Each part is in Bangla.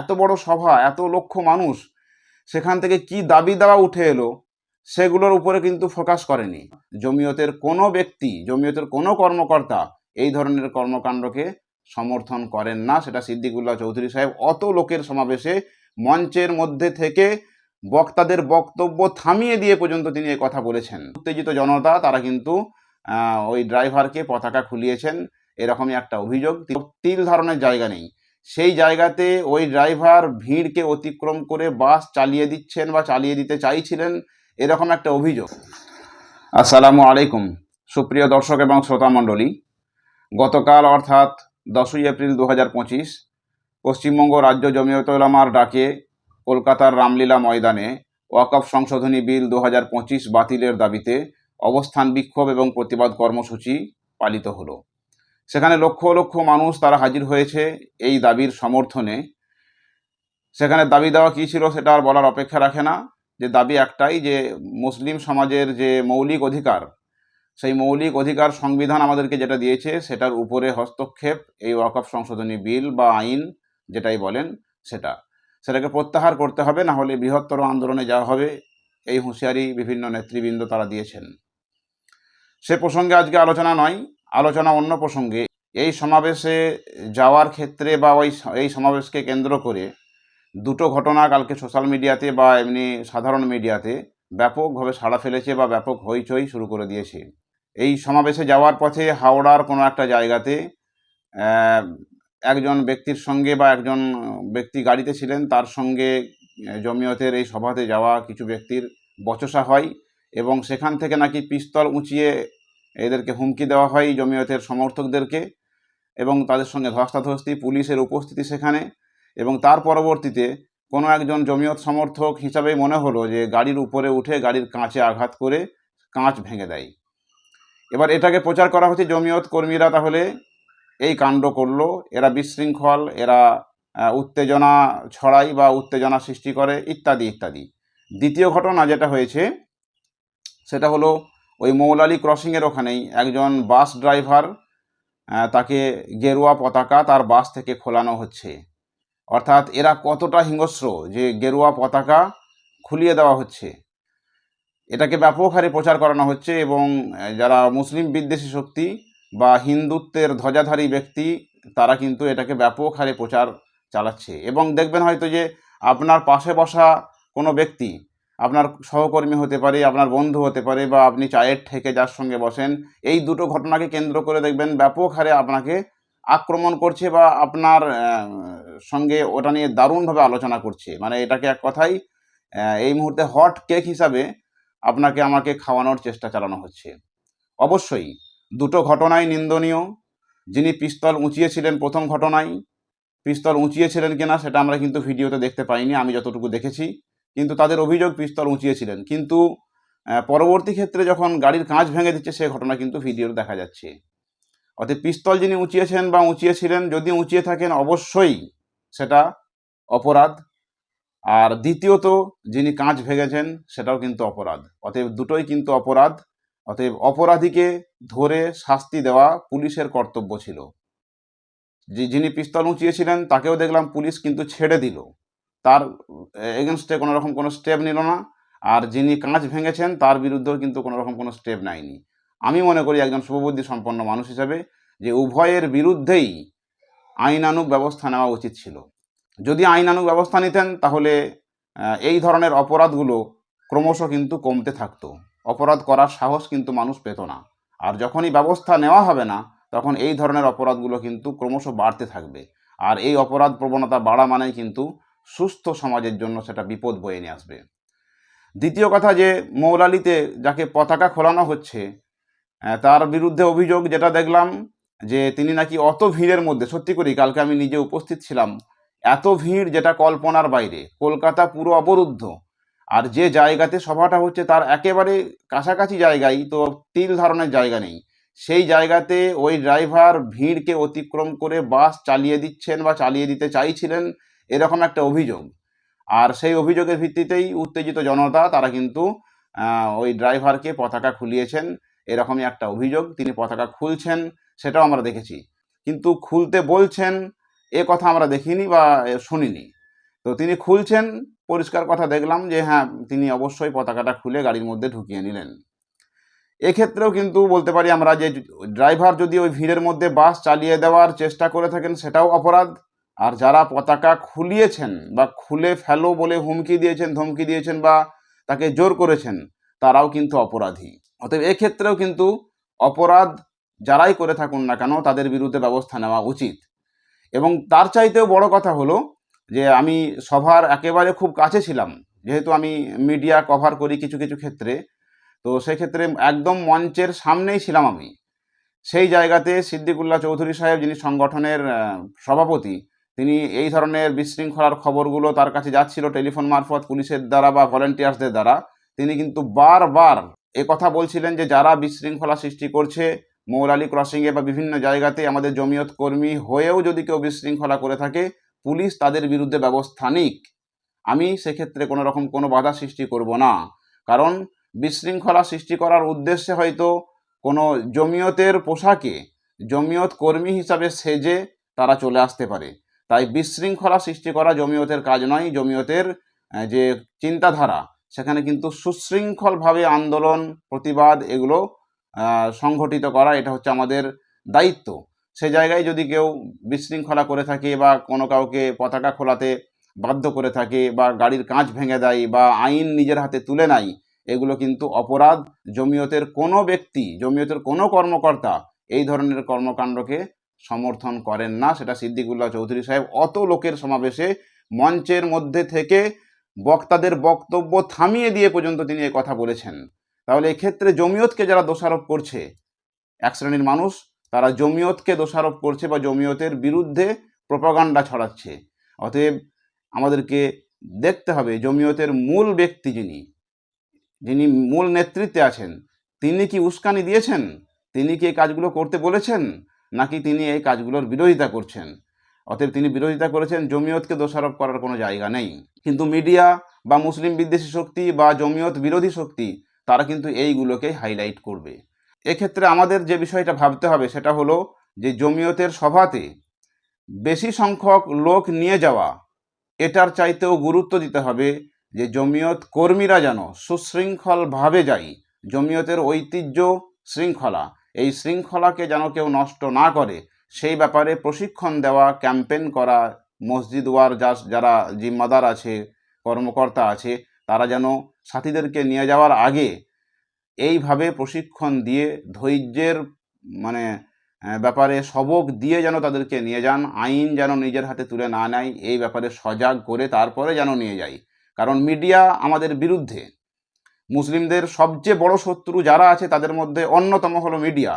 এত বড় সভা, এত লক্ষ মানুষ, সেখান থেকে কি দাবি দাওয়া উঠে এলো, সেগুলোর উপরে কিন্তু ফোকাস করেনি। জমিয়তের কোনো ব্যক্তি, জমিয়তের কোনো কর্মকর্তা এই ধরনের কর্মকাণ্ডকে সমর্থন করেন না, সেটা সিদ্দিকুল্লাহ চৌধুরী সাহেব। অত লোকের সমাবেশে, মঞ্চের মধ্যে থেকে বক্তাদের বক্তব্য থামিয়ে দিয়ে পর্যন্ত তিনি এই কথা বলেছেন। উত্তেজিত জনতা, তারা কিন্তু ওই ড্রাইভারকে পতাকা খুলিয়েছেন, এরকমই একটা অভিযোগ। তিল ধারণের জায়গা নেই। সেই জায়গাতে ওই ড্রাইভার ভিড়কে অতিক্রম করে বাস চালিয়ে দিচ্ছেন বা চালিয়ে দিতে চাইছিলেন, এরকম একটা অভিযোগ। আসসালামু আলাইকুম, সুপ্রিয় দর্শক এবং শ্রোতা মণ্ডলী। গতকাল অর্থাৎ দশই এপ্রিল দু হাজার পঁচিশ, পশ্চিমবঙ্গ রাজ্য জমিয়ত উলামার ডাকে কলকাতার রামলীলা ময়দানে ওয়াকফ সংশোধনী বিল দু হাজার পঁচিশ বাতিলের দাবিতে অবস্থান বিক্ষোভ এবং প্রতিবাদ কর্মসূচি পালিত হলো। সেখানে লক্ষ লক্ষ মানুষ তারা হাজির হয়েছে এই দাবির সমর্থনে। সেখানে দাবি দেওয়া কী ছিল সেটা আর বলার অপেক্ষা রাখে না। যে দাবি একটাই যে মুসলিম সমাজের যে মৌলিক অধিকার, সেই মৌলিক অধিকার সংবিধান আমাদেরকে যেটা দিয়েছে সেটার উপরে হস্তক্ষেপ, এই ওয়াকফ সংশোধনী বিল বা আইন যেটাই বলেন সেটা। সেটাকে প্রত্যাহার করতে হবে, না হলে বৃহত্তর আন্দোলনে যাওয়া হবে, এই হুঁশিয়ারি বিভিন্ন নেতৃবৃন্দ তারা দিয়েছেন। সে প্রসঙ্গে আজকে আলোচনা নয়, আলোচনা অন্য প্রসঙ্গে এই সমাবেশে যাওয়ার ক্ষেত্রে বা ওই এই সমাবেশকে কেন্দ্র করে দুটো ঘটনা কালকে সোশ্যাল মিডিয়াতে বা এমনি সাধারণ মিডিয়াতে ব্যাপকভাবে সাড়া ফেলেছে বা ব্যাপক হইচই শুরু করে দিয়েছে। এই সমাবেশে যাওয়ার পথে হাওড়ার কোনো একটা জায়গাতে একজন ব্যক্তির সঙ্গে বা একজন ব্যক্তি গাড়িতে ছিলেন, তার সঙ্গে জমিয়তের এই সভাতে যাওয়া কিছু ব্যক্তির বচসা হয় এবং সেখান থেকে নাকি পিস্তল উঁচিয়ে এদেরকে হুমকি দেওয়া হয় জমিয়তের সমর্থকদেরকে। এবং তাদের সঙ্গে ধস্তাধস্তি, পুলিশের উপস্থিতি সেখানে এবং তার পরবর্তীতে কোনো একজন জমিয়ত সমর্থক হিসাবেই মনে হলো যে গাড়ির উপরে উঠে গাড়ির কাঁচে আঘাত করে কাঁচ ভেঙে দেয়। এবার এটাকে প্রচার করা হচ্ছে জমিয়ত কর্মীরা তাহলে এই কাণ্ড করল। এরা বিশৃঙ্খল, এরা উত্তেজনা ছড়ায় বা উত্তেজনা সৃষ্টি করে ইত্যাদি ইত্যাদি। দ্বিতীয় ঘটনা যেটা হয়েছে, সেটা হলো ওই মৌলালি ক্রসিংয়ের ওখানেই একজন বাস ড্রাইভার তাকে গেরুয়া পতাকা তার বাস থেকে খোলানো হচ্ছে। অর্থাৎ এরা কতটা হিংস্র যে গেরুয়া পতাকা খুলিয়ে দেওয়া হচ্ছে। এটাকে ব্যাপক হারে প্রচার করানো হচ্ছে এবং যারা মুসলিম বিদ্বেষী শক্তি বা হিন্দুত্বের ধ্বজাধারী ব্যক্তি, তারা কিন্তু এটাকে ব্যাপক হারে প্রচার চালাচ্ছে। এবং দেখবেন হয়তো যে আপনার পাশে বসা কোনো ব্যক্তি আপনার সহকর্মী হতে পারে, আপনার বন্ধু হতে পারে বা আপনি চায়ের ঠেকে যার সঙ্গে বসেন, এই দুটো ঘটনাকে কেন্দ্র করে দেখবেন ব্যাপক হারে আপনাকে আক্রমণ করছে বা আপনার সঙ্গে ওটা নিয়ে দারুণভাবে আলোচনা করছে। মানে এটাকে এক কথাই এই মুহূর্তে হট কেক হিসাবে আপনাকে আমাকে খাওয়ানোর চেষ্টা চালানো হচ্ছে। অবশ্যই, দুটো ঘটনাই নিন্দনীয়। যিনি পিস্তল উঁচিয়েছিলেন প্রথম ঘটনায়, পিস্তল উঁচিয়েছিলেন কিনা সেটা আমরা কিন্তু ভিডিওতে দেখতে পাইনি, আমি যতটুকু দেখেছি। কিন্তু তাদের অভিযোগ পিস্তল উঁচিয়েছিলেন। কিন্তু পরবর্তী ক্ষেত্রে যখন গাড়ির কাঁচ ভেঙে দিচ্ছে, সে ঘটনা কিন্তু ভিডিওতে দেখা যাচ্ছে। অর্থাৎ পিস্তল যিনি উঁচিয়েছেন বা উঁচিয়েছিলেন, যদি উঁচিয়ে থাকেন, অবশ্যই সেটা অপরাধ। আর দ্বিতীয়ত, যিনি কাঁচ ভেঙেছেন, সেটাও কিন্তু অপরাধ। অতএব দুটোই কিন্তু অপরাধ। অতএব অপরাধীকে ধরে শাস্তি দেওয়া পুলিশের কর্তব্য ছিল। যে, যিনি পিস্তল উঁচিয়েছিলেন, তাকেও দেখলাম পুলিশ কিন্তু ছেড়ে দিল। তার এগেনস্টে কোনো রকম কোনো স্টেপ নিল না। আর যিনি কাঁচ ভেঙেছেন, তার বিরুদ্ধেও কিন্তু কোনো রকম কোনো স্টেপ নেয়নি। আমি মনে করি একজন শুভবুদ্ধি সম্পন্ন মানুষ হিসাবে যে উভয়ের বিরুদ্ধেই আইনানুগ ব্যবস্থা নেওয়া উচিত ছিল। যদি আইনানুগ ব্যবস্থা নিতেন, তাহলে এই ধরনের অপরাধগুলো ক্রমশ কিন্তু কমতে থাকতো। অপরাধ করার সাহস কিন্তু মানুষ পেত না। আর যখনই ব্যবস্থা নেওয়া হবে না, তখন এই ধরনের অপরাধগুলো কিন্তু ক্রমশ বাড়তে থাকবে। আর এই অপরাধ প্রবণতা বাড়া মানেই কিন্তু সুস্থ সমাজের জন্য সেটা বিপদ বয়ে নিয়ে আসবে। দ্বিতীয় কথা যে, মৌলালিতে যাকে পতাকা খোলানো হচ্ছে তার বিরুদ্ধে অভিযোগ যেটা দেখলাম যে, তিনি নাকি অত ভিড়ের মধ্যে, সত্যি করি কালকে আমি নিজে উপস্থিত ছিলাম, এত ভিড় যেটা কল্পনার বাইরে, কলকাতা পুরো অবরুদ্ধ, আর যে জায়গাতে সভাটা হচ্ছে তার একেবারে কাছাকাছি জায়গায়, তো তিল ধারণের জায়গা নেই, সেই জায়গাতে ওই ড্রাইভার ভিড়কে অতিক্রম করে বাস চালিয়ে দিচ্ছেন বা চালিয়ে দিতে চাইছিলেন এরকম একটা অভিযোগ। আর সেই অভিযোগের ভিত্তিতেই উত্তেজিত জনতা, তারা কিন্তু ওই ড্রাইভারকে পতাকা খুলিয়েছেন। এরকমই একটা অভিযোগ, তিনি পতাকা খুলছেন, সেটাও আমরা দেখেছি। কিন্তু খুলতে বলছেন, এ কথা আমরা দেখিনি বা শুনিনি। তো তিনি খুলছেন, পরিষ্কার কথা দেখলাম যে হ্যাঁ তিনি অবশ্যই পতাকাটা খুলে গাড়ির মধ্যে ঢুকিয়ে নিলেন। এক্ষেত্রেও কিন্তু বলতে পারি আমরা যে, ড্রাইভার যদি ওই ভিড়ের মধ্যে বাস চালিয়ে দেওয়ার চেষ্টা করে থাকেন, সেটাও অপরাধ। আর যারা পতাকা খুলিয়েছেন বা খুলে ফেলো বলে হুমকি দিয়েছেন, ধমকি দিয়েছেন বা তাকে জোর করেছেন, তারাও কিন্তু অপরাধী। অতএব এক্ষেত্রেও কিন্তু অপরাধ যারাই করে থাকুন না কেন, তাদের বিরুদ্ধে ব্যবস্থা নেওয়া উচিত। এবং তার চাইতেও বড় কথা হলো যে, আমি সভার একেবারে খুব কাছে ছিলাম, যেহেতু আমি মিডিয়া কভার করি কিছু কিছু ক্ষেত্রে, তো সেক্ষেত্রে একদম মঞ্চের সামনেই ছিলাম আমি। সেই জায়গাতে সিদ্দিকুল্লাহ চৌধুরী সাহেব, যিনি সংগঠনের সভাপতি তিনি এই ধরনের বিশৃঙ্খলার খবরগুলো তার কাছে যাচ্ছিল টেলিফোন মারফত পুলিশের দ্বারা বা ভলেন্টিয়ার্সদের দ্বারা। তিনি কিন্তু বারবার এ কথা বলছিলেন যে, যারা বিশৃঙ্খলা সৃষ্টি করছে, মৌলালি ক্রসিংয়ে বা বিভিন্ন জায়গাতে আমাদের জমিয়ত কর্মী হয়েও যদি কেউ বিশৃঙ্খলা করে থাকে, পুলিশ তাদের বিরুদ্ধে ব্যবস্থা নিক। আমি সেক্ষেত্রে কোনো রকম কোনো বাধা সৃষ্টি করব না। কারণ বিশৃঙ্খলা সৃষ্টি করার উদ্দেশ্যে হয়তো কোনো জমিয়তের পোশাকে জমিয়ত কর্মী হিসাবে সেজে তারা চলে আসতে পারে। তাই বিশৃঙ্খলা সৃষ্টি করা জমিয়তের কাজ নয়, জমিয়তের যে চিন্তাধারা, সেখানে কিন্তু সুশৃঙ্খলভাবে আন্দোলন, প্রতিবাদ এগুলো সংগঠিত করা, এটা হচ্ছে আমাদের দায়িত্ব। সে জায়গায় যদি কেউ বিশৃঙ্খলা করে থাকে বা কোনো কাউকে পতাকা খোলাতে বাধ্য করে থাকে বা গাড়ির কাঁচ ভেঙে দেয় বা আইন নিজের হাতে তুলে নেয়, এগুলো কিন্তু অপরাধ। জমিয়তের কোনো ব্যক্তি, জমিয়তের কোনো কর্মকর্তা এই ধরনের কর্মকাণ্ডকে সমর্থন করেন না, সেটা সিদ্দিকুল্লাহ চৌধুরী সাহেব। অত লোকের সমাবেশে মঞ্চের মধ্যে থেকে বক্তাদের বক্তব্য থামিয়ে দিয়ে পর্যন্ত তিনি এ কথা বলেছেন। তাহলে এক্ষেত্রে জমিয়তকে যারা দোষারোপ করছে, এক শ্রেণির মানুষ, তারা জমিয়তকে দোষারোপ করছে বা জমিয়তের বিরুদ্ধে প্রপাগান্ডা ছড়াচ্ছে। অতএব আমাদেরকে দেখতে হবে, জমিয়তের মূল ব্যক্তি যিনি যিনি মূল নেতৃত্বে আছেন, তিনি কি উস্কানি দিয়েছেন? তিনি কি এই কাজগুলো করতে বলেছেন? নাকি তিনি এই কাজগুলোর বিরোধিতা করছেন? অতএব তিনি বিরোধিতা করেছেন, জমিয়তকে দোষারোপ করার কোনো জায়গা নেই। কিন্তু মিডিয়া বা মুসলিম বিদ্বেষী শক্তি বা জমিয়ত বিরোধী শক্তি, তারা কিন্তু এইগুলোকে হাইলাইট করবে। এক্ষেত্রে আমাদের যে বিষয়টা ভাবতে হবে, সেটা হলো যে জমিয়তের সভাতে বেশি সংখ্যক লোক নিয়ে যাওয়া, এটার চাইতেও গুরুত্ব দিতে হবে যে জমিয়ত কর্মীরা যেন সুশৃঙ্খলভাবে যায়। জমিয়তের ঐতিহ্য শৃঙ্খলা এই শৃঙ্খলাকে যেন কেউ নষ্ট না করে, সেই ব্যাপারে প্রশিক্ষণ দেওয়া ক্যাম্পেন করা, মসজিদ ওয়ার যা যারা জিম্মাদার আছে, কর্মকর্তা আছে, তারা যেন সাথীদেরকে নিয়ে যাওয়ার আগে এইভাবে প্রশিক্ষণ দিয়ে, ধৈর্যের মানে ব্যাপারে সবক দিয়ে যেন তাদেরকে নিয়ে যান, আইন যেন নিজের হাতে তুলে না নেয়, এই ব্যাপারে সজাগ করে তারপরে যেন নিয়ে যায়। কারণ মিডিয়া আমাদের বিরুদ্ধে। মুসলিমদের সবচেয়ে বড় শত্রু যারা আছে তাদের মধ্যে অন্যতম হলো মিডিয়া।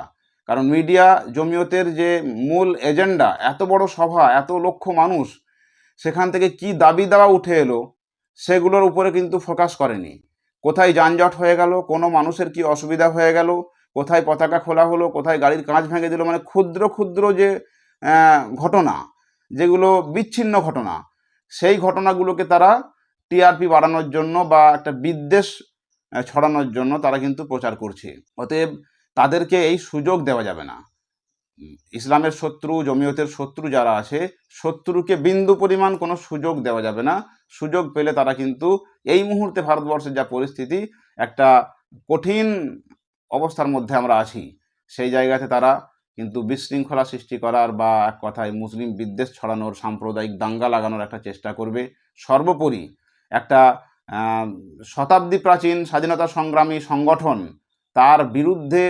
কারণ মিডিয়া জমিয়তের যে মূল এজেন্ডা, এত বড় সভা, এত লক্ষ মানুষ, সেখান থেকে কি দাবি দেওয়া উঠে এলো, সেগুলোর উপরে কিন্তু ফোকাস করেনি। কোথায় যানজট হয়ে গেল, কোনো মানুষের কি অসুবিধা হয়ে গেল, কোথায় পতাকা খোলা হলো, কোথায় গাড়ির কাঁচ ভেঙে দিল মানে ক্ষুদ্র ক্ষুদ্র যে ঘটনা, যেগুলো বিচ্ছিন্ন ঘটনা, সেই ঘটনাগুলোকে তারা টিআরপি বাড়ানোর জন্য বা একটা বিদ্বেষ ছড়ানোর জন্য তারা কিন্তু প্রচার করছে। অতএব তাদেরকে এই সুযোগ দেওয়া যাবে না। ইসলামের শত্রু, জমিয়তের শত্রু যারা আছে, শত্রুকে বিন্দু পরিমাণ কোনো সুযোগ দেওয়া যাবে না। সুযোগ পেলে তারা কিন্তু এই মুহূর্তে ভারতবর্ষের যা পরিস্থিতি, একটা কঠিন অবস্থার মধ্যে আমরা আছি। সেই জায়গাতে তারা কিন্তু বিশৃঙ্খলা সৃষ্টি করার বা এক কথায় মুসলিম বিদ্বেষ ছড়ানোর, সাম্প্রদায়িক দাঙ্গা লাগানোর একটা চেষ্টা করবে। সর্বোপরি একটা শতাব্দী প্রাচীন স্বাধীনতা সংগ্রামী সংগঠন তার বিরুদ্ধে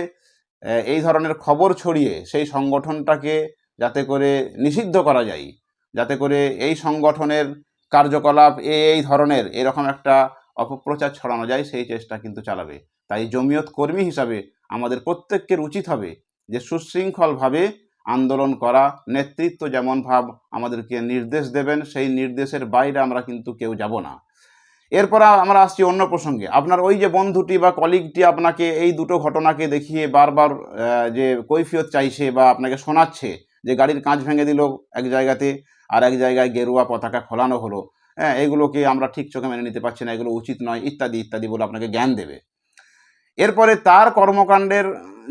এই ধরনের খবর ছড়িয়ে সেই সংগঠনটাকে যাতে করে নিষিদ্ধ করা যায়, যাতে করে এই সংগঠনের কার্যকলাপ এই ধরনের এরকম একটা অপপ্রচার ছড়ানো যায়, সেই চেষ্টা কিন্তু চালাবে। তাই জমিয়ত কর্মী হিসাবে আমাদের প্রত্যেকের উচিত হবে যে সুশৃঙ্খলভাবে আন্দোলন করা, নেতৃত্ব যেমন ভাব আমাদেরকে নির্দেশ দেবেন, সেই নির্দেশের বাইরে আমরা কিন্তু কেউ যাব না। এরপর আমরা আসছি অন্য প্রসঙ্গে। আপনার ওই যে বন্ধুটি বা কলিগটি আপনাকে এই দুটো ঘটনাকে দেখিয়ে বারবার যে কৈফিয়ত চাইছে বা আপনাকে শোনাচ্ছে যে গাড়ির কাঁচ ভেঙে দিল এক জায়গাতে আর এক জায়গায় গেরুয়া পতাকা খোলানো হলো। হ্যাঁ এগুলোকে আমরা ঠিক চোখে মেনে নিতে পারছি না, এগুলো উচিত নয়, ইত্যাদি ইত্যাদি বলে আপনাকে জ্ঞান দেবে। এরপরে তার কর্মকাণ্ডের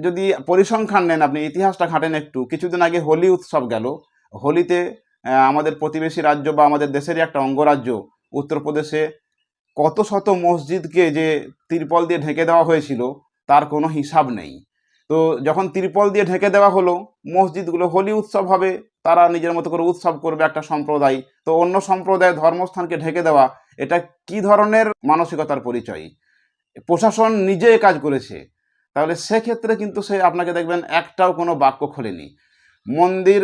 যদি পরিসংখ্যান নেন আপনি, ইতিহাসটা ঘাঁটেন একটু, কিছুদিন আগে হোলি উৎসব গেল। হোলিতে আমাদের প্রতিবেশী রাজ্য বা আমাদের দেশেরই একটা অঙ্গরাজ্য, উত্তরপ্রদেশে কত শত মসজিদকে যে তিরপল দিয়ে ঢেকে দেওয়া হয়েছিল, তার কোনো হিসাব নেই। তো যখন তিরপল দিয়ে ঢেকে দেওয়া হলো, মসজিদগুলো হোলি উৎসব হবে, তারা নিজের মতো করে উৎসব করবে একটা সম্প্রদায়। তো অন্য সম্প্রদায়ের ধর্মস্থানকে ঢেকে দেওয়া, এটা কি ধরনের মানসিকতার পরিচয়? প্রশাসন নিজে কাজ করেছে। তাহলে সেক্ষেত্রে কিন্তু সে আপনাকে দেখবেন একটাও কোনো বাক্য খোলেনি। মন্দির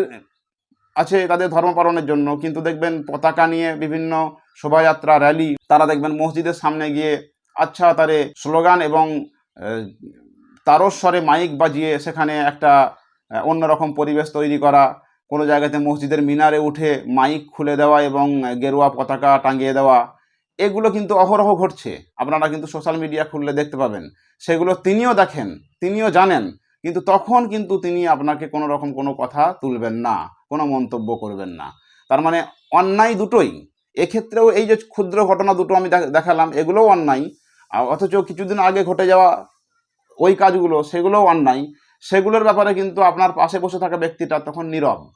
আছে তাদের ধর্ম পালনের জন্য, কিন্তু দেখবেন পতাকা নিয়ে বিভিন্ন শোভাযাত্রা র্যালি তারা দেখবেন মসজিদের সামনে গিয়ে আচ্ছা তারে স্লোগান এবং তারস্বরে মাইক বাজিয়ে সেখানে একটা অন্যরকম পরিবেশ তৈরি করা। কোনো জায়গাতে মসজিদের মিনারে উঠে মাইক খুলে দেওয়া এবং গেরুয়া পতাকা টাঙিয়ে দেওয়া, এগুলো কিন্তু অহরহ ঘটছে। আপনারা কিন্তু সোশ্যাল মিডিয়া খুললে দেখতে পাবেন। সেগুলো তিনিও দেখেন, তিনিও জানেন, কিন্তু তখন কিন্তু তিনি আপনাকে কোনো রকম কোনো কথা তুলবেন না, কোনো মন্তব্য করবেন না। তার মানে অন্যায় দুটোই। এক্ষেত্রেও এই যে ক্ষুদ্র ঘটনা দুটো আমি দেখ- দেখালাম, এগুলোও অন্যায়। অথচ কিছুদিন আগে ঘটে যাওয়া ওই কাজগুলো, সেগুলোও অন্যায়। সেগুলোর ব্যাপারে কিন্তু আপনার পাশে বসে থাকা ব্যক্তিটা তখন নীরব।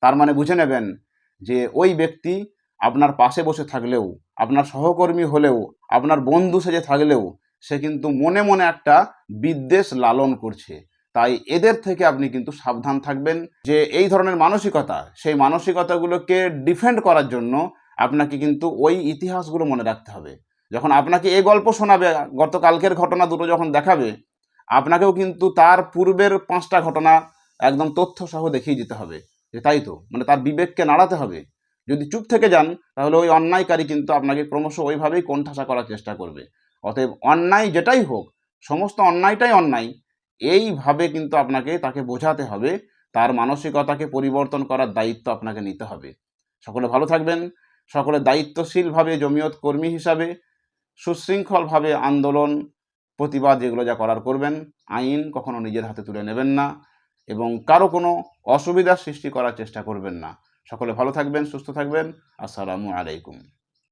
তার মানে বুঝে নেবেন যে ওই ব্যক্তি আপনার পাশে বসে থাকলেও, আপনার সহকর্মী হলেও, আপনার বন্ধু সেজে থাকলেও, সে কিন্তু মনে মনে একটা বিদ্বেষ লালন করছে। তাই এদের থেকে আপনি কিন্তু সাবধান থাকবেন যে এই ধরনের মানসিকতা, সেই মানসিকতাগুলোকে ডিফেন্ড করার জন্য আপনাকে কিন্তু ওই ইতিহাসগুলো মনে রাখতে হবে। যখন আপনাকে এই গল্প শোনাবে, গতকালকের ঘটনা দুটো যখন দেখাবে, আপনাকেও কিন্তু তার পূর্বের পাঁচটা ঘটনা একদম তথ্য সহ দেখিয়ে দিতে হবে। যে তাই তো মানে তার বিবেককে নাড়াতে হবে। যদি চুপ থেকে যান, তাহলে ওই অন্যায়কারী কিন্তু আপনাকে ক্রমশ ওইভাবেই কোণঠাসা করার চেষ্টা করবে। অতএব অন্যায় যেটাই হোক, সমস্ত অন্যায়টাই অন্যায়, এইভাবে কিন্তু আপনাকে তাকে বোঝাতে হবে। তার মানসিকতাকে পরিবর্তন করার দায়িত্ব আপনাকে নিতে হবে। সকলে ভালো থাকবেন। সকলে দায়িত্বশীলভাবে জমিয়ত কর্মী হিসাবে সুশৃঙ্খলভাবে আন্দোলন, প্রতিবাদ যেগুলো যা করার করবেন, আইন কখনো নিজের হাতে তুলে নেবেন না এবং কারও কোনো অসুবিধার সৃষ্টি করার চেষ্টা করবেন না। সকলে ভালো থাকবেন, সুস্থ থাকবেন। আসসালামু আলাইকুম।